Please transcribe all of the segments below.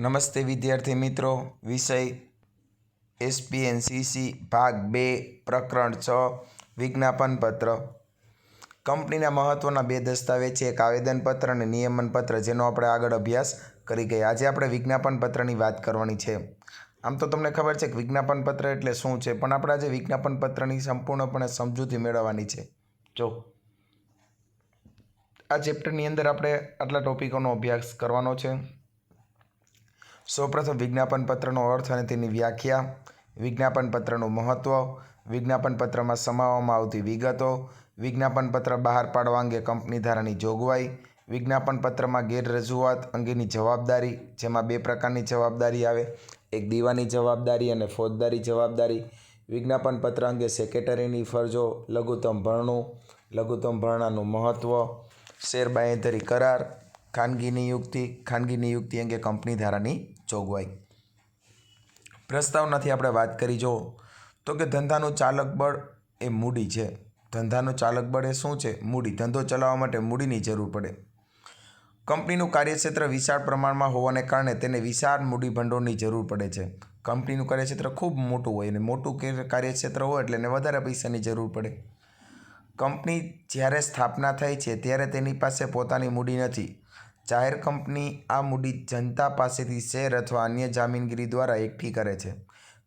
નમસ્તે વિદ્યાર્થી મિત્રો. વિષય એસપીએનસીસી ભાગ બે, પ્રકરણ છ વિજ્ઞાપન પત્ર કંપનીના મહત્ત્વના બે દસ્તાવેજ છે. એક આવેદનપત્ર અને નિયમનપત્ર, જેનો આપણે આગળ અભ્યાસ કરી ગયા. આજે આપણે વિજ્ઞાપન પત્રની વાત કરવાની છે. આમ તો તમને ખબર છે કે વિજ્ઞાપન પત્ર એટલે શું છે? પણ આપણે આજે વિજ્ઞાપન પત્રની સંપૂર્ણપણે સમજૂતી મેળવવાની છે. જો, આ ચેપ્ટરની અંદર આપણે આટલા ટોપિકોનો અભ્યાસ કરવાનો છે. સૌપ્રથમ વિજ્ઞાપન પત્રનો અર્થ અને તેની વ્યાખ્યા વિજ્ઞાપન પત્રનું મહત્ત્વ વિજ્ઞાપન પત્રમાં સમાવવામાં આવતી વિગતો વિજ્ઞાપન પત્ર બહાર પાડવા અંગે કંપની ધારાની જોગવાઈ વિજ્ઞાપન પત્રમાં ગેરરજૂઆત અંગેની જવાબદારી, જેમાં બે પ્રકારની જવાબદારી આવે, એક દીવાની જવાબદારી અને ફોજદારી જવાબદારી. વિજ્ઞાપન પત્ર અંગે સેક્રેટરીની ફરજો, લઘુત્તમ ભરણું, લઘુત્તમ ભરણાનું મહત્ત્વ શેર બાંયધરી કરાર ખાનગી નિયુક્તિ ખાનગી નિયુક્તિ અંગે કંપની ધારાની જોગવાઈ. પ્રસ્તાવનાથી આપણે વાત કરી, જો. તો કે ધંધાનું ચાલક બળ એ મૂડી છે. ધંધાનું ચાલક બળ એ શું છે? મૂડી. ધંધો ચલાવવા માટે મૂડીની જરૂર પડે. કંપનીનું કાર્યક્ષેત્ર વિશાળ પ્રમાણમાં હોવાને કારણે તેને વિશાળ મૂડી ભંડોળની જરૂર પડે છે. કંપનીનું કાર્યક્ષેત્ર ખૂબ મોટું હોય અને મોટું કાર્યક્ષેત્ર હોય એટલે એને વધારે પૈસાની જરૂર પડે. કંપની જ્યારે સ્થાપના થઈ છે, ત્યારે તેની પાસે પોતાની મૂડી નથી. જાહેર કંપની આ મૂડી જનતા પાસેથી શેર અથવા અન્ય જામીનગીરી દ્વારા એકઠી કરે છે.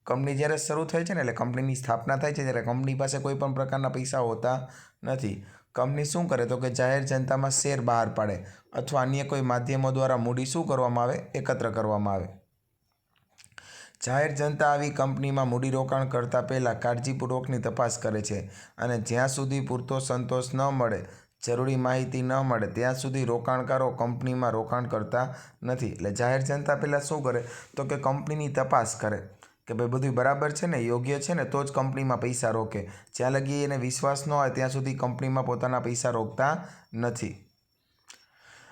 કંપની જ્યારે શરૂ થઈ છે ને એટલે કંપનીની સ્થાપના થાય છે ત્યારે કંપની પાસે કોઈ પણ પ્રકારના પૈસા હોતા નથી. કંપની શું કરે તો કે જાહેર જનતામાં શેર બહાર પાડે અથવા અન્ય કોઈ માધ્યમો દ્વારા મૂડી શું કરવામાં આવે એકત્ર કરવામાં આવે. જાહેર જનતા આવી કંપનીમાં મૂડીરોકાણ કરતાં પહેલાં કાળજીપૂર્વકની તપાસ કરે છે અને જ્યાં સુધી પૂરતો સંતોષ ન મળે જરૂરી માહિતી ન મળે, ત્યાં સુધી રોકાણકારો કંપનીમાં રોકાણ કરતા નથી. એટલે જાહેર જનતા પહેલાં શું કરે? તો કે કંપનીની તપાસ કરે કે ભાઈ બધું બરાબર છે ને, યોગ્ય છે ને, તો જ કંપનીમાં પૈસા રોકે. જ્યાં લગી એને વિશ્વાસ ન હોય, ત્યાં સુધી કંપનીમાં પોતાના પૈસા રોકતા નથી.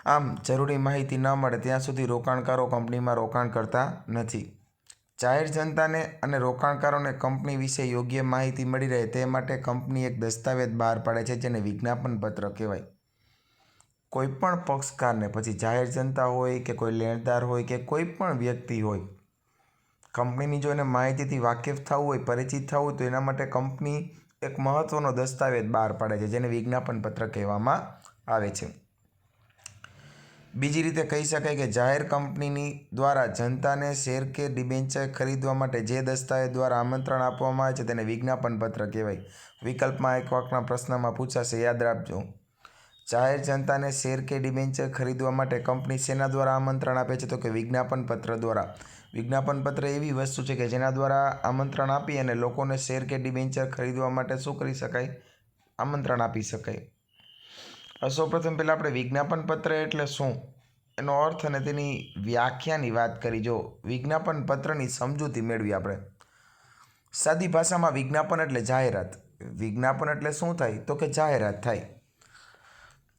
આમ, જરૂરી માહિતી ન મળે, ત્યાં સુધી રોકાણકારો કંપનીમાં રોકાણ કરતા નથી. જાહેર જનતાને અને રોકાણકારોને કંપની વિશે યોગ્ય માહિતી મળી રહે તે માટે કંપની એક દસ્તાવેજ બહાર પાડે છે જેને વિજ્ઞાપન પત્ર કહેવાય. કોઈ પણ પક્ષકારને, પછી જાહેર જનતા હોય કે કોઈ લેણદાર હોય કે કોઈ પણ વ્યક્તિ હોય, કંપનીની જો એને માહિતીથી વાકેફ થવું હોય, પરિચિત થવું હોય, તો એના માટે કંપની એક મહત્ત્વનો દસ્તાવેજ બહાર પાડે છે જેને વિજ્ઞાપન પત્ર કહેવામાં આવે છે. બીજી રીતે કહી શકાય કે જાહેર કંપનીની દ્વારા જનતાને શેર કે ડિબેન્ચર ખરીદવા માટે જે દસ્તાવેજ દ્વારા આમંત્રણ આપવામાં આવે છે તેને વિજ્ઞાપન પત્ર કહેવાય. વિકલ્પમાં એક વાકના પ્રશ્નમાં પૂછાશે, યાદ રાખજો. જાહેર જનતાને શેર કે ડિબેન્ચર ખરીદવા માટે કંપની શેના દ્વારા આમંત્રણ આપે છે તો કે વિજ્ઞાપન પત્ર દ્વારા. વિજ્ઞાપન પત્ર એવી વસ્તુ છે કે જેના દ્વારા આમંત્રણ આપી અને લોકોને શેર કે ડિબેન્ચર ખરીદવા માટે શું કરી શકાય? આમંત્રણ આપી શકાય. સૌપ્રથમ પહેલાં આપણે વિજ્ઞાપન પત્ર એટલે શું? એનો અર્થ અને તેની વ્યાખ્યાની વાત કરી. જો વિજ્ઞાપન પત્રની સમજૂતી મેળવી આપણે. સાદી ભાષામાં વિજ્ઞાપન એટલે જાહેરાત. વિજ્ઞાપન એટલે શું થાય? તો કે જાહેરાત થાય.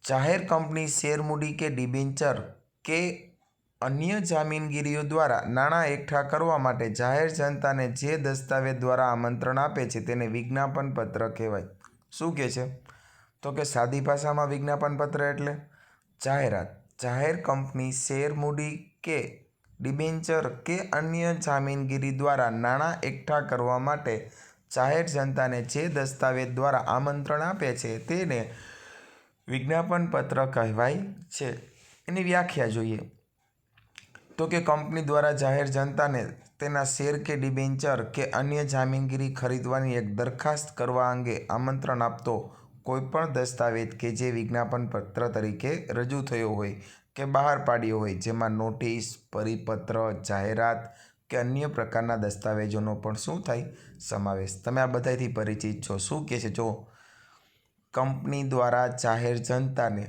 જાહેર કંપની શેર મૂડી કે ડિબેન્ચર કે અન્ય જામીનગીરીઓ દ્વારા નાણાં એકઠા કરવા માટે જાહેર જનતાને જે દસ્તાવેજ દ્વારા આમંત્રણ આપે છે તેને વિજ્ઞાપન પત્ર કહેવાય. શું કહે છે? તો કે સાદી ભાષામાં વિજ્ઞાપન પત્ર એટલે? જાહેરાત. જાહેર કંપની, શેર મૂડી કે ડિબેન્ચર કે અન્ય જામીનગીરી દ્વારા નાણાં એકઠા કરવા માટે જાહેર જનતાને જે દસ્તાવેજ દ્વારા આમંત્રણ આપે છે તેને વિજ્ઞાપન પત્ર કહેવાય છે. એની વ્યાખ્યા જોઈએ. તો કે કંપની દ્વારા જાહેર જનતાને તેના શેર કે ડિબેન્ચર કે અન્ય જામીનગીરી ખરીદવાની એક દરખાસ્ત કરવા અંગે આમંત્રણ આપતો કોઈપણ દસ્તાવેજ કે જે વિજ્ઞાપન પત્ર તરીકે રજૂ થયો હોય કે બહાર પાડ્યો હોય, જેમાં નોટિસ, પરિપત્ર, જાહેરાત કે અન્ય પ્રકારના દસ્તાવેજોનો પણ શું થાય? સમાવેશ. તમે આ બધાથી પરિચિત છો. શું કહે છે? જો કંપની દ્વારા જાહેર જનતાને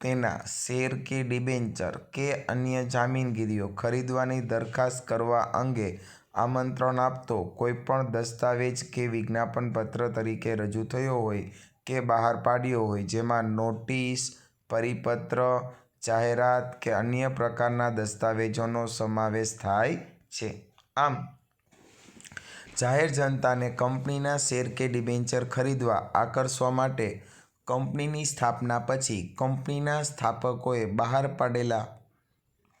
તેના શેર કે ડિબેન્ચર કે અન્ય જામીનગીરીઓ ખરીદવાની દરખાસ્ત કરવા અંગે આમંત્રણ આપતો કોઈપણ દસ્તાવેજ કે વિજ્ઞાપન પત્ર તરીકે રજૂ થયો હોય કે બહાર પાડ્યો હોય, જેમાં નોટિસ, પરિપત્ર, જાહેરાત કે અન્ય પ્રકારના દસ્તાવેજોનો સમાવેશ થાય છે. આમ, જાહેર જનતાને કંપનીના શેર કે ડિબેન્ચર ખરીદવા આકર્ષવા માટે કંપનીની સ્થાપના પછી કંપનીના સ્થાપકોએ બહાર પાડેલા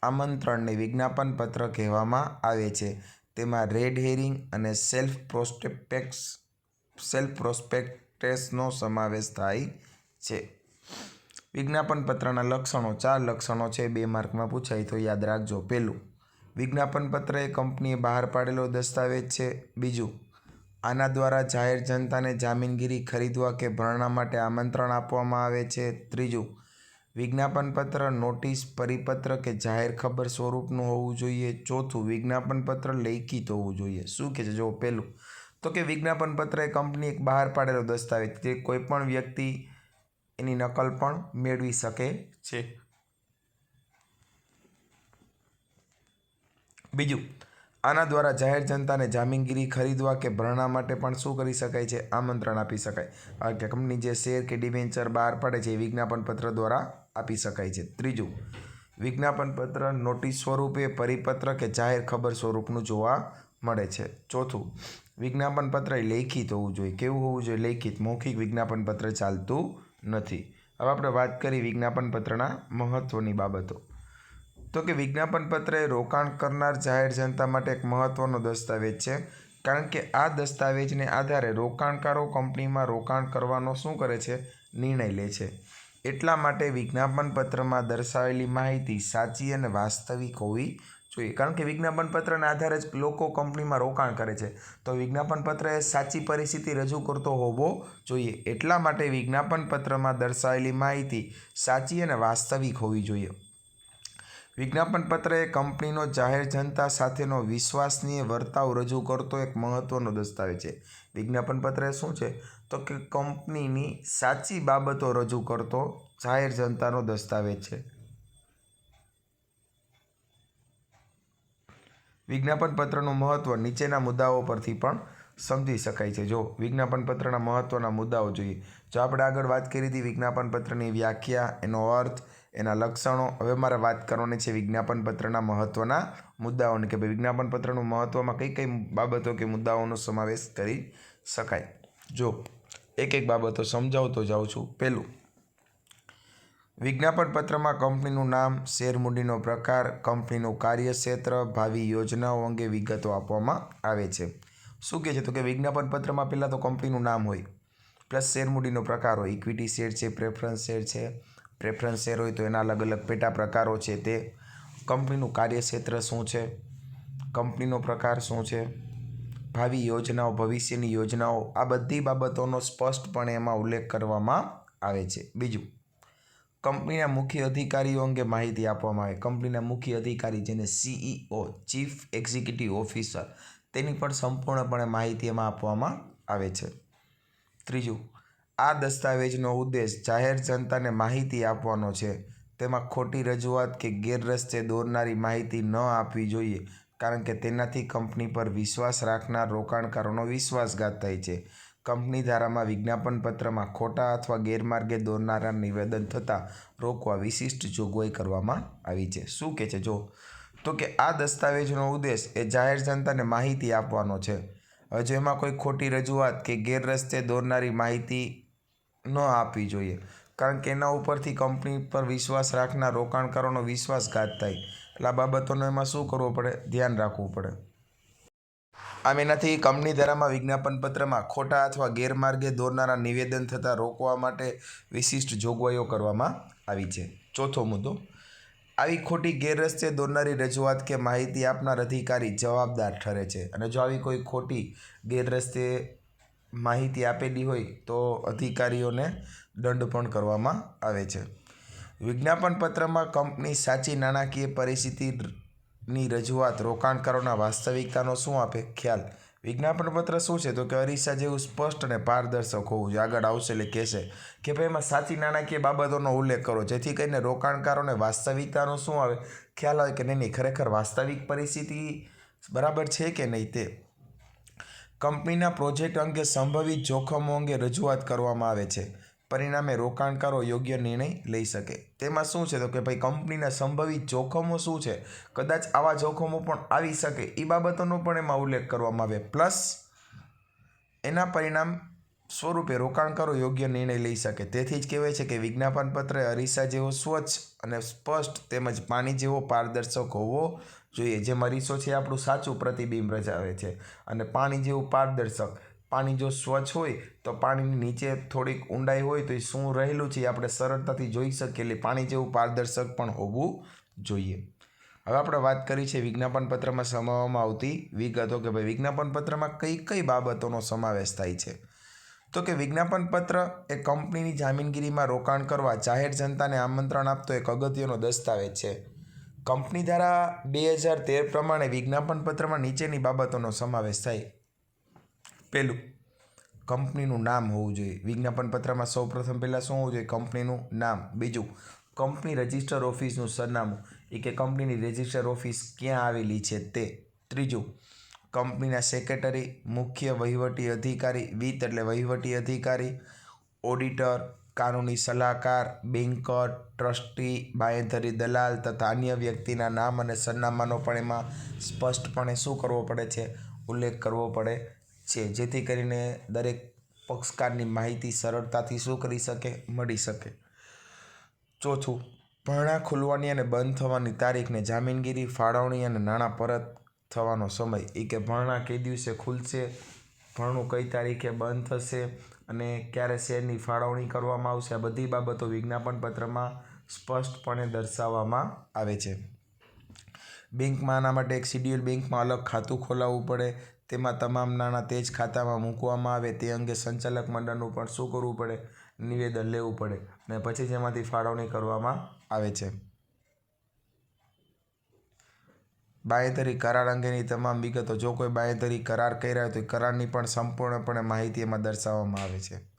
આમંત્રણને વિજ્ઞાપન પત્ર કહેવામાં આવે છે. તેમાં રેડ હેરિંગ અને સેલ્ફ પ્રોસ્પેક્ટેક્સ સેલ્ફ પ્રોસ્પેક્ટેસનો સમાવેશ થાય છે. વિજ્ઞાપન પત્રના લક્ષણો ચાર લક્ષણો છે, બે માર્કમાં પૂછાય તો યાદ રાખજો. પહેલું વિજ્ઞાપન પત્ર એ કંપનીએ બહાર પાડેલો દસ્તાવેજ છે. બીજું, આના દ્વારા જાહેર જનતાને જામીનગીરી ખરીદવા કે ભરણા માટે આમંત્રણ આપવામાં આવે છે. ત્રીજું વિજ્ઞાપન પત્ર નોટિસ, પરિપત્ર કે જાહેર ખબર સ્વરૂપનું હોવું જોઈએ. ચોથું વિજ્ઞાપન પત્ર લેખિત હોવું જોઈએ. શું કે છે? જો પહેલું તો કે વિજ્ઞાપન પત્ર એ કંપની એક બહાર પાડેલો દસ્તાવેજ તે કોઈપણ વ્યક્તિ એની નકલ પણ મેળવી શકે છે. બીજું, આના દ્વારા જાહેર જનતાને જામીનગીરી ખરીદવા કે ભરણા માટે પણ શું કરી શકાય છે? આમંત્રણ આપી શકાય. કે કંપની જે શેર કે ડિવેન્ચર બહાર પાડે છે એ વિજ્ઞાપન પત્ર દ્વારા આપી શકાય છે. ત્રીજું વિજ્ઞાપન પત્ર નોટિસ સ્વરૂપે પરિપત્ર કે જાહેર ખબર સ્વરૂપનું જોવા મળે છે. ચોથું વિજ્ઞાપન પત્ર એ લેખિત હોવું જોઈએ. કેવું હોવું જોઈએ? લેખિત, મૌખિક વિજ્ઞાપન પત્ર ચાલતું નથી. હવે આપણે વાત કરી વિજ્ઞાપન પત્રના મહત્ત્વની બાબતો. તો કે વિજ્ઞાપન પત્ર એ રોકાણ કરનાર જાહેર જનતા માટે એક મહત્ત્વનો દસ્તાવેજ છે. કારણ કે આ દસ્તાવેજને આધારે રોકાણકારો કંપનીમાં રોકાણ કરવાનો શું કરે છે? નિર્ણય લે છે. એટલા માટે વિજ્ઞાપન પત્રમાં દર્શાવેલી માહિતી સાચી અને વાસ્તવિક હોવી જોઈએ. કારણ કે વિજ્ઞાપન પત્રના આધારે જ લોકો કંપનીમાં રોકાણ કરે છે. તો વિજ્ઞાપન પત્ર એ સાચી પરિસ્થિતિ રજૂ કરતો હોવો જોઈએ. એટલા માટે વિજ્ઞાપન પત્રમાં દર્શાવેલી માહિતી સાચી અને વાસ્તવિક હોવી જોઈએ. વિજ્ઞાપન પત્ર એ કંપનીનો જાહેર જનતા સાથેનો વિશ્વાસનીય વર્તાવ રજૂ કરતો એક મહત્ત્વનો દસ્તાવેજ છે. વિજ્ઞાપન પત્ર એ શું છે? તો કે કંપનીની સાચી બાબતો રજૂ કરતો જાહેર જનતાનો દસ્તાવેજ છે. વિજ્ઞાપન પત્રનું મહત્ત્વ નીચેના મુદ્દાઓ પરથી પણ સમજી શકાય છે. જો વિજ્ઞાપન પત્રના મહત્ત્વના મુદ્દાઓ જોઈએ, જો આપણે આગળ વાત કરી હતી વિજ્ઞાપન પત્રની વ્યાખ્યા, એનો અર્થ, એના લક્ષણો, હવે મારે વાત કરવાની છે વિજ્ઞાપન પત્રના મહત્ત્વના મુદ્દાઓની કે ભાઈ વિજ્ઞાપન પત્રનું મહત્ત્વમાં કઈ કઈ બાબતો કે મુદ્દાઓનો સમાવેશ કરી શકાય. જો એક એક બાબતો સમજાવતો જાઉં છું. પહેલું વિજ્ઞાપન પત્રમાં કંપનીનું નામ, શેર મૂડીનો પ્રકાર, કંપનીનું કાર્યક્ષેત્ર, ભાવિ યોજનાઓ અંગે વિગતો આપવામાં આવે છે. શું કહે છે તો કે વિજ્ઞાપન પત્રમાં પહેલાં તો કંપનીનું નામ હોય, પ્લસ શેર મૂડીનો પ્રકાર હોય, ઇક્વિટી શેર છે, પ્રેફરન્સ શેર છે. પ્રેફરન્સ શેર હોય તો એના અલગ અલગ પેટા પ્રકારો છે તે. કંપનીનું કાર્યક્ષેત્ર શું છે? કંપનીનો પ્રકાર શું છે? ભાવિ યોજનાઓ, ભવિષ્યની યોજનાઓ, આ બધી બાબતોનો સ્પષ્ટપણે એમાં ઉલ્લેખ કરવામાં આવે છે. બીજું કંપનીના મુખ્ય અધિકારીઓ અંગે માહિતી આપવામાં આવે. કંપનીના મુખ્ય અધિકારી, જેને સીઈઓ ચીફ એક્ઝિક્યુટિવ ઓફિસર તેની પણ સંપૂર્ણપણે માહિતી એમાં આપવામાં આવે છે. ત્રીજું, આ દસ્તાવેજનો ઉદ્દેશ જાહેર જનતાને માહિતી આપવાનો છે. તેમાં ખોટી રજૂઆત કે ગેરરસ્તે દોરનારી માહિતી ન આપવી જોઈએ, કારણ કે તેનાથી કંપની પર વિશ્વાસ રાખનાર રોકાણકારોનો વિશ્વાસઘાત થાય છે. કંપની ધારામાં વિજ્ઞાપન પત્રમાં ખોટા અથવા ગેરમાર્ગે દોરનારા નિવેદન થતાં રોકવા વિશિષ્ટ જોગવાઈ કરવામાં આવી છે. શું કહે છે? જો, તો કે આ દસ્તાવેજનો ઉદ્દેશ એ જાહેર જનતાને માહિતી આપવાનો છે. હવે એમાં કોઈ ખોટી રજૂઆત કે ગેરરસ્તે દોરનારી માહિતી ન આપવી જોઈએ, કારણ કે એના ઉપરથી કંપની પર વિશ્વાસ રાખનાર રોકાણકારોનો વિશ્વાસઘાત થાય, એટલે આ બાબતોનો એમાં શું કરવું પડે? ધ્યાન રાખવું પડે. આમ એનાથી કંપની ધારામાં વિજ્ઞાપન પત્રમાં ખોટા અથવા ગેરમાર્ગે દોરનારા નિવેદન થતાં રોકવા માટે વિશિષ્ટ જોગવાઈઓ કરવામાં આવી છે. ચોથો મુદ્દો, આવી ખોટી ગેરરસ્તે દોરનારી રજૂઆત કે માહિતી આપનાર અધિકારી જવાબદાર ઠરે છે અને જો આવી કોઈ ખોટી ગેરરસ્તે માહિતી આપેલી હોય તો અધિકારીઓને દંડ પણ કરવામાં આવે છે. વિજ્ઞાપન પત્રમાં કંપની સાચી નાણાકીય પરિસ્થિતિની રજૂઆત રોકાણકારોના વાસ્તવિકતાનો શું આપે? ખ્યાલ. વિજ્ઞાપન પત્ર શું છે? તો કે અરીસા જેવું સ્પષ્ટ અને પારદર્શક હોવું જોઈએ. આગળ આવશે એટલે કહેશે કે ભાઈ, એમાં સાચી નાણાકીય બાબતોનો ઉલ્લેખ કરો, જેથી કરીને રોકાણકારોને વાસ્તવિકતાનો શું આવે? ખ્યાલ આવે કે નહીં નહીં, ખરેખર વાસ્તવિક પરિસ્થિતિ બરાબર છે કે નહીં તે? કંપનીના પ્રોજેક્ટ અંગે સંભવિત જોખમો અંગે રજૂઆત કરવામાં આવે છે. પરિણામે રોકાણકારો યોગ્ય નિર્ણય લઈ શકે. તેમાં શું છે? તો કે ભાઈ, કંપનીના સંભવિત જોખમો શું છે? કદાચ આવા જોખમો પણ આવી શકે. એ બાબતોનો પણ એમાં ઉલ્લેખ કરવામાં આવે પ્લસ, એના પરિણામ સ્વરૂપે રોકાણકારો યોગ્ય નિર્ણય લઈ શકે. તેથી જ કહેવાય છે કે વિજ્ઞાપન પત્ર અરીસા જેવો સ્વચ્છ અને સ્પષ્ટ તેમજ પાણી જેવો પારદર્શક હોવો જોઈએ, જેમાં અરીસો છે આપણું સાચું પ્રતિબિંબ રચાવે છે. અને પાણી જેવું પારદર્શક પાણી જો સ્વચ્છ હોય, તો પાણીની નીચે થોડીક ઊંડાઈ હોય તો એ શું રહેલું છે એ આપણે સરળતાથી જોઈ શકીએ. એટલે પાણી જેવું પારદર્શક પણ હોવું જોઈએ. હવે આપણે વાત કરી છે વિજ્ઞાપન પત્રમાં સમાવવામાં આવતી વિગતો કે ભાઈ વિજ્ઞાપન પત્રમાં કઈ કઈ બાબતોનો સમાવેશ થાય છે. તો કે વિજ્ઞાપન પત્ર એ કંપનીની જામીનગીરીમાં રોકાણ કરવા જાહેર જનતાને આમંત્રણ આપતો એક અગત્યનો દસ્તાવેજ છે. કંપની દ્વારા બે હજાર તેર પ્રમાણે વિજ્ઞાપન પત્રમાં નીચેની બાબતોનો સમાવેશ થાય. પહેલું કંપનીનું નામ હોવું જોઈએ. વિજ્ઞાપન પત્રમાં સૌપ્રથમ પહેલાં શું હોવું જોઈએ? કંપનીનું નામ. બીજું, કંપની રજિસ્ટર ઓફિસનું સરનામું. એ કે કંપનીની રજિસ્ટર ઓફિસ ક્યાં આવેલી છે તે. ત્રીજું, કંપનીના સેક્રેટરી, મુખ્ય વહીવટી અધિકારી, વિત એટલે વહીવટી અધિકારી, ઓડિટર, કાનૂની સલાહકાર, બેન્કર, ટ્રસ્ટી, બાંયધરી દલાલ તથા અન્ય વ્યક્તિના નામ અને સરનામાનો પણ એમાં સ્પષ્ટપણે શું કરવો પડે છે? ઉલ્લેખ કરવો પડે છે, જેથી કરીને દરેક પક્ષકારની માહિતી સરળતાથી શું કરી શકે, મળી શકે. ચોથું, ભરણા ખુલવાની અને બંધ થવાની તારીખને જામીનગીરી, ફાળવણી અને નાણાં પરત થવાનો સમય. એ કે ભરણા કઈ દિવસે ખુલશે, ભરણું કઈ તારીખે બંધ થશે અને ક્યારે શેરની ફાળવણી કરવામાં આવશે, આ બધી બાબતો વિજ્ઞાપન પત્રમાં સ્પષ્ટપણે દર્શાવવામાં આવે છે. બેંકમાં આના માટે એક શિડ્યુલ બેંકમાં અલગ ખાતું ખોલાવવું પડે તેમાં તમામ નાણાં તે જ ખાતામાં મૂકવામાં આવે તે અંગે સંચાલક મંડળનું પણ શું કરવું પડે? નિવેદન લેવું પડે અને પછી જેમાંથી ફાળવણી કરવામાં આવે છે. બાંયધરી કરાર અંગેની તમામ વિગતો જો કોઈ બાંયધરી કરાર કર્યા હોય તો કરારની પણ સંપૂર્ણપણે માહિતી એમાં દર્શાવવામાં આવે છે.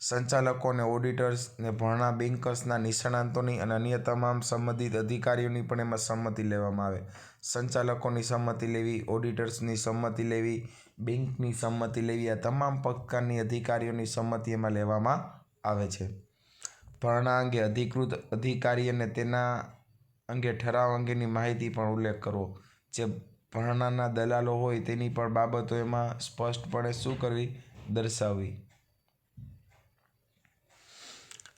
સંચાલકો અને ઓડિટર્સ ને ભરણા બેન્કર્સના નિષ્ણાંતોની અને અન્ય તમામ સંબંધિત અધિકારીઓની પણ એમાં સંમતિ લેવામાં આવે. સંચાલકોની સંમતિ લેવી, ઓડિટર્સની સંમતિ લેવી, બેંકની સંમતિ લેવી, આ તમામ પ્રકારની અધિકારીઓની સંમતિ એમાં લેવામાં આવે છે. ભરણા અંગે અધિકૃત અધિકારી અને તેના અંગે ઠરાવ અંગેની માહિતી પણ ઉલ્લેખ કરવો. જે ભરણાના દલાલો હોય તેની પણ બાબતો એમાં સ્પષ્ટપણે શું કરવી? દર્શાવવી.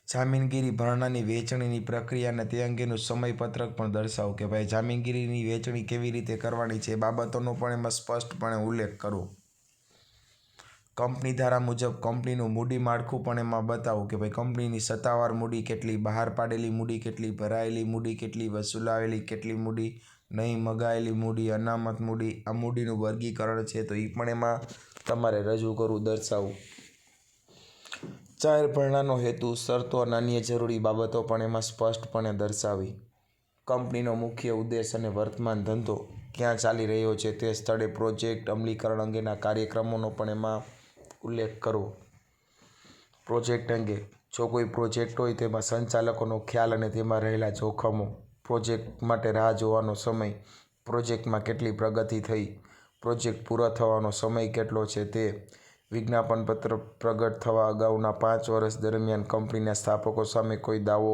જામીનગીરી ભરણાની વેચણીની પ્રક્રિયા અને તે અંગેનું સમયપત્રક પણ દર્શાવો કે ભાઈ જામીનગીરીની વેચણી કેવી રીતે કરવાની છે એ બાબતોનો પણ એમાં સ્પષ્ટપણે ઉલ્લેખ કરો. કંપની ધારા મુજબ કંપનીનું મૂડી માળખું પણ એમાં બતાવો કે ભાઈ કંપનીની સત્તાવાર મૂડી કેટલી, બહાર પાડેલી મૂડી કેટલી, ભરાયેલી મૂડી કેટલી, વસૂલાવેલી કેટલી મૂડી, નહીં મગાયેલી મૂડી, અનામત મૂડી, આ મૂડીનું વર્ગીકરણ છે તો એ પણ એમાં તમારે રજૂ કરવું દર્શાવવું જાહેર ભરણાનો હેતુ શરતો અને અન્ય જરૂરી બાબતો પણ એમાં સ્પષ્ટપણે દર્શાવી. કંપનીનો મુખ્ય ઉદ્દેશ અને વર્તમાન ધંધો ક્યાં ચાલી રહ્યો છે તે સ્થળે પ્રોજેક્ટ અમલીકરણ અંગેના કાર્યક્રમોનો પણ એમાં ઉલ્લેખ કરવો. પ્રોજેક્ટ અંગે જો કોઈ પ્રોજેક્ટ હોય તેમાં સંચાલકોનો ખ્યાલ અને તેમાં રહેલા જોખમો પ્રોજેક્ટ માટે રાહ જોવાનો સમય પ્રોજેક્ટમાં કેટલી પ્રગતિ થઈ, પ્રોજેક્ટ પૂરો થવાનો સમય કેટલો છે તે વિજ્ઞાપન પત્ર પ્રગટ થવા અગાઉના પાંચ વર્ષ દરમિયાન કંપનીના સ્થાપકો સામે કોઈ દાવો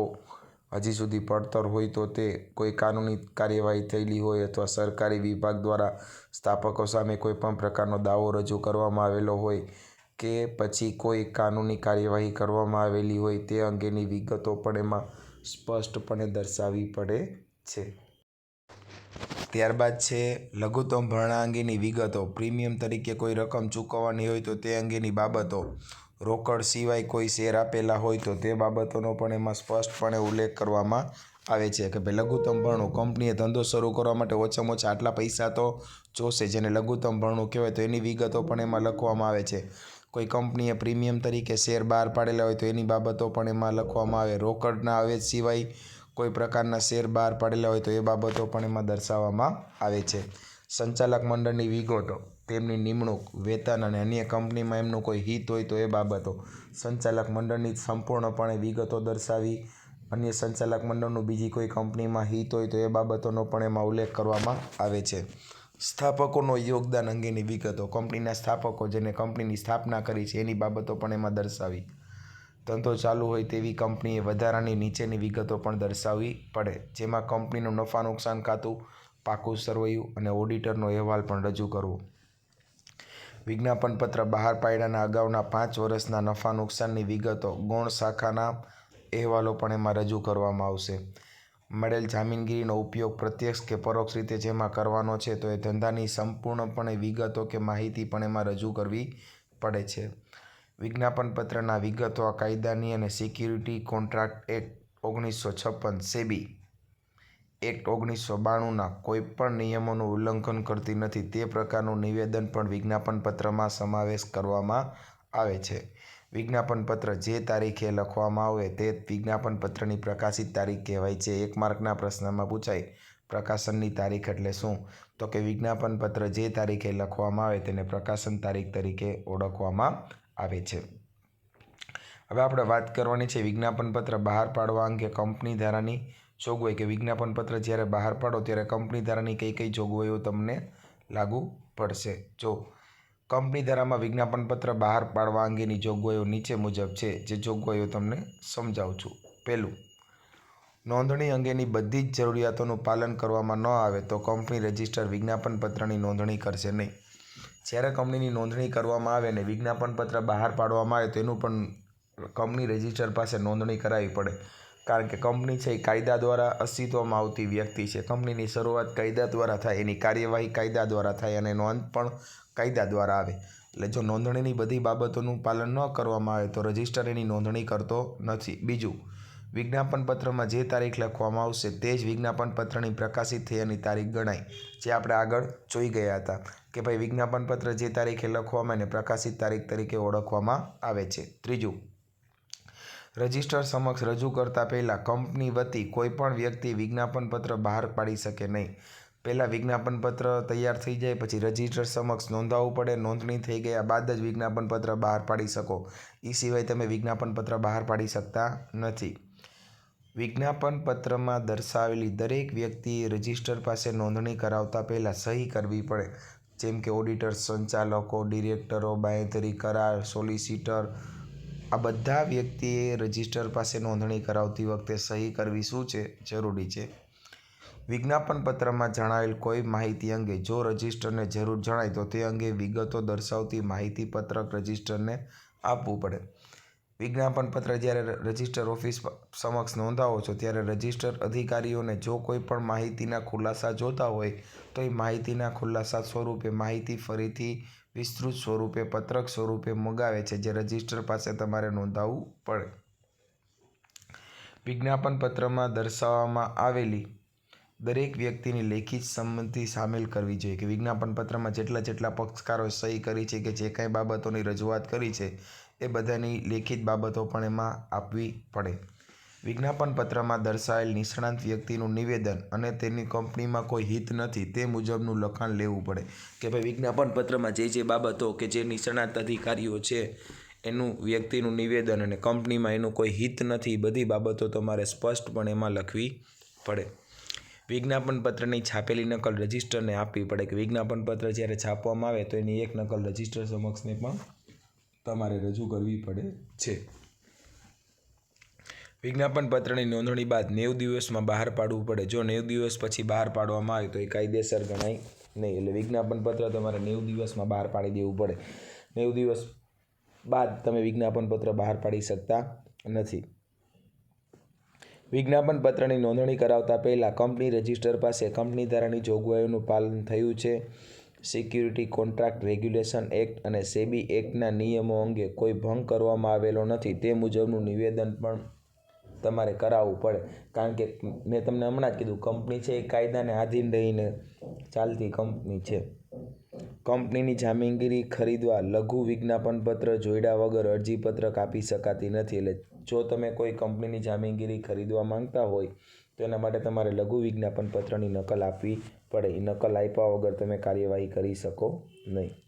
હજી સુધી પડતર હોય તો તે કોઈ કાનૂની કાર્યવાહી થયેલી હોય અથવા સરકારી વિભાગ દ્વારા સ્થાપકો સામે કોઈ પણ પ્રકારનો દાવો રજૂ કરવામાં આવેલો હોય કે પછી કોઈ કાનૂની કાર્યવાહી કરવામાં આવેલી હોય તે અંગેની વિગતો પણ એમાં સ્પષ્ટપણે દર્શાવવી પડે છે. ત્યારબાદ છે, લઘુત્તમ ભરણા અંગેની વિગતો. પ્રીમિયમ તરીકે કોઈ રકમ ચૂકવવાની હોય તો તે અંગેની બાબતો. રોકડ સિવાય કોઈ શેર આપેલા હોય તો તે બાબતોનો પણ એમાં સ્પષ્ટપણે ઉલ્લેખ કરવામાં આવે છે કે ભાઈ, લઘુત્તમ ભરણું કંપનીએ ધંધો શરૂ કરવા માટે ઓછામાં ઓછા આટલા પૈસા તો જોશે, જેને લઘુત્તમ ભરણું કહેવાય તો એની વિગતો પણ એમાં લખવામાં આવે છે. કોઈ કંપનીએ પ્રીમિયમ તરીકે શેર બહાર પાડેલા હોય તો એની બાબતો પણ એમાં લખવામાં આવે. રોકડના અવેજ સિવાય કોઈ પ્રકારના શેર બહાર પાડેલા હોય તો એ બાબતો પણ એમાં દર્શાવવામાં આવે છે. સંચાલક મંડળની વિગતો, તેમની નિમણૂક, વેતન અને અન્ય કંપનીમાં એમનું કોઈ હિત હોય તો એ બાબતો. સંચાલક મંડળની સંપૂર્ણપણે વિગતો દર્શાવી, અન્ય સંચાલક મંડળનું બીજી કોઈ કંપનીમાં હિત હોય તો એ બાબતોનો પણ એમાં ઉલ્લેખ કરવામાં આવે છે. સ્થાપકોનો યોગદાન અંગેની વિગતો, કંપનીના સ્થાપકો જેને કંપનીની સ્થાપના કરી છે એની બાબતો પણ એમાં દર્શાવી. ધંધો ચાલુ હોય તેવી કંપનીએ વધારાની નીચેની વિગતો પણ દર્શાવવી પડે, જેમાં કંપનીનું નફા નુકસાન ખાતું, પાકું સરવૈયું અને ઓડિટરનો અહેવાલ પણ રજૂ કરવો. વિજ્ઞાપનપત્ર બહાર પાડ્યાના અગાઉના પાંચ વર્ષના નફા નુકસાનની વિગતો ગૌણ શાખાના અહેવાલો પણ એમાં રજૂ કરવામાં આવશે. મળેલ જામીનગીરીનો ઉપયોગ પ્રત્યક્ષ કે પરોક્ષ રીતે જેમાં કરવાનો છે, તો એ ધંધાની સંપૂર્ણપણે વિગતો કે માહિતી પણ એમાં રજૂ કરવી પડે છે. વિજ્ઞાપન પત્રના વિગતો આ કાયદાની અને સિક્યુરિટી કોન્ટ્રાક્ટ એક્ટ ઓગણીસો છપ્પન સેબી એક્ટ ઓગણીસો બાણુંના કોઈપણ નિયમોનું ઉલ્લંઘન કરતી નથી. તે પ્રકારનું નિવેદન પણ વિજ્ઞાપન પત્રમાં સમાવેશ કરવામાં આવે છે. વિજ્ઞાપન પત્ર જે તારીખે લખવામાં આવે તે વિજ્ઞાપન પત્રની પ્રકાશિત તારીખ કહેવાય છે. એક માર્કના પ્રશ્નમાં પૂછાય, પ્રકાશનની તારીખ એટલે શું? તો કે વિજ્ઞાપન પત્ર જે તારીખે લખવામાં આવે તેને પ્રકાશન તારીખ તરીકે ઓળખવામાં આવે છે. હવે આપણે વાત કરવાની છે વિજ્ઞાપન પત્ર બહાર પાડવા અંગે કંપની ધારાની જોગવાઈ કે વિજ્ઞાપન પત્ર જ્યારે બહાર પાડો ત્યારે કંપની ધારાની કઈ કઈ જોગવાઈઓ તમને લાગુ પડશે? જો, કંપની ધારામાં વિજ્ઞાપન પત્ર બહાર પાડવા અંગેની જોગવાઈઓ નીચે મુજબ છે, જે જોગવાઈઓ તમને સમજાવું છું. પહેલું, નોંધણી અંગેની બધી જ જરૂરિયાતોનું પાલન કરવામાં ન આવે તો કંપની રજિસ્ટર વિજ્ઞાપન પત્રની નોંધણી કરશે નહીં. જ્યારે કંપનીની નોંધણી કરવામાં આવે ને વિજ્ઞાપન પત્ર બહાર પાડવામાં આવે તો એનું પણ કંપની રજિસ્ટર પાસે નોંધણી કરાવવી પડે. કારણ કે કંપની છે એ કાયદા દ્વારા અસ્તિત્વમાં આવતી વ્યક્તિ છે. કંપનીની શરૂઆત કાયદા દ્વારા થાય, એની કાર્યવાહી કાયદા દ્વારા થાય અને નોંધ પણ કાયદા દ્વારા આવે. એટલે જો નોંધણીની બધી બાબતોનું પાલન ન કરવામાં આવે, તો રજિસ્ટર એની નોંધણી કરતો નથી. બીજું વિજ્ઞાપન પત્રમાં જે તારીખ લખવામાં આવશે, તે જ વિજ્ઞાપન પત્રની પ્રકાશિત થયાની તારીખ ગણાય, જે આપણે આગળ જોઈ ગયા હતા. કે ભાઈ વિજ્ઞાપન પત્ર જે તારીખે લખવામાં અને પ્રકાશિત તારીખ તરીકે ઓળખવામાં આવે છે. ત્રીજું, રજિસ્ટર સમક્ષ રજૂ કરતા પહેલાં કંપની વતી કોઈપણ વ્યક્તિ વિજ્ઞાપન પત્ર બહાર પાડી શકે નહીં. પહેલાં વિજ્ઞાપન પત્ર તૈયાર થઈ જાય, પછી રજિસ્ટર સમક્ષ નોંધાવવું પડે, નોંધણી થઈ ગયા બાદ જ વિજ્ઞાપન પત્ર બહાર પાડી શકો. એ સિવાય તમે વિજ્ઞાપન પત્ર બહાર પાડી શકતા નથી. વિજ્ઞાપન પત્રમાં દર્શાવેલી દરેક વ્યક્તિએ રજિસ્ટર પાસે નોંધણી કરાવતા પહેલાં સહી કરવી પડે. જેમ કે ઓડિટર, સંચાલકો, ડિરેક્ટરો, બાંયધરી, કરાર, સોલિસિટર, આ બધા વ્યક્તિએ રજિસ્ટર પાસે નોંધણી કરાવતી વખતે સહી કરવી શું છે? જરૂરી છે. વિજ્ઞાપન પત્રમાં જણાવેલ કોઈ માહિતી અંગે જો રજિસ્ટરને જરૂર જણાય તો તે અંગે વિગતો દર્શાવતી માહિતી પત્રક રજિસ્ટરને આપવું પડે. વિજ્ઞાપન પત્ર જ્યારે રજિસ્ટર ઓફિસ સમક્ષ નોંધાવો છો, ત્યારે રજિસ્ટર અધિકારીઓને જો કોઈ પણ માહિતીના ખુલાસા જોતા હોય, તો એ માહિતીના ખુલાસા સ્વરૂપે માહિતી ફરીથી વિસ્તૃત સ્વરૂપે, પત્રક સ્વરૂપે મંગાવે છે, જે રજિસ્ટર પાસે તમારે નોંધાવવું પડે. વિજ્ઞાપન પત્રમાં દર્શાવવામાં આવેલી દરેક વ્યક્તિની લેખિત સંમતિ સામેલ કરવી જોઈએ કે વિજ્ઞાપન પત્રમાં જેટલા જેટલા પક્ષકારો સહી કરી છે કે જે કાંઈ બાબતોની રજૂઆત કરી છે એ બધાની લેખિત બાબતો પણ એમાં આપવી પડે. વિજ્ઞાપન પત્રમાં દર્શાવેલ નિષ્ણાંત વ્યક્તિનું નિવેદન અને તેની કંપનીમાં કોઈ હિત નથી તે મુજબનું લખાણ લેવું પડે. કે ભાઈ વિજ્ઞાપન પત્રમાં જે જે બાબતો કે જે નિષ્ણાંત અધિકારીઓ છે, એનું વ્યક્તિનું નિવેદન અને કંપનીમાં એનું કોઈ હિત નથી, બધી બાબતો તમારે સ્પષ્ટપણે એમાં લખવી પડે. વિજ્ઞાપન પત્રની છાપેલી નકલ રજિસ્ટરને આપવી પડે કે વિજ્ઞાપન પત્ર જ્યારે છાપવામાં આવે તો એની એક નકલ રજિસ્ટર સમક્ષને પણ તમારે રજૂ કરવી પડે છે. વિજ્ઞાપન પત્રની નોંધણી બાદ નેવ દિવસમાં બહાર પાડવું પડે. જો નેવ દિવસ પછી બહાર પાડવામાં આવે તો એ કાયદેસર ગણાય નહીં. એટલે વિજ્ઞાપન પત્ર તમારે નેવ દિવસમાં બહાર પાડી દેવું પડે. નેવ દિવસ બાદ તમે વિજ્ઞાપન પત્ર બહાર પાડી શકતા નથી. વિજ્ઞાપન પત્રની નોંધણી કરાવતા પહેલાં કંપની રજિસ્ટર પાસે કંપની ધારાની જોગવાઈઓનું પાલન થયું છે. સિક્યુરિટી કોન્ટ્રાક્ટ રેગ્યુલેશન એક્ટ અને સેબી એક્ટના નિયમો અંગે કોઈ ભંગ કરવામાં આવેલો નથી તે મુજબનું નિવેદન પણ તમારે કરાવવું પડે. કારણ કે મેં તમને હમણાં જ કીધું, કંપની છે એ કાયદાને આધીન રહીને ચાલતી કંપની છે. કંપનીની જામીનગીરી ખરીદવા લઘુ વિજ્ઞાપન પત્ર જોડ્યા વગર અરજીપત્ર આપી શકાતી નથી. એટલે જો તમે કોઈ કંપનીની જામીનગીરી ખરીદવા માંગતા હોય, તો એના માટે તમારે લઘુ વિજ્ઞાપન પત્રની નકલ આપવી પડે. નકલ આપ્યા વગર તમે કાર્યવાહી કરી શકો નહીં.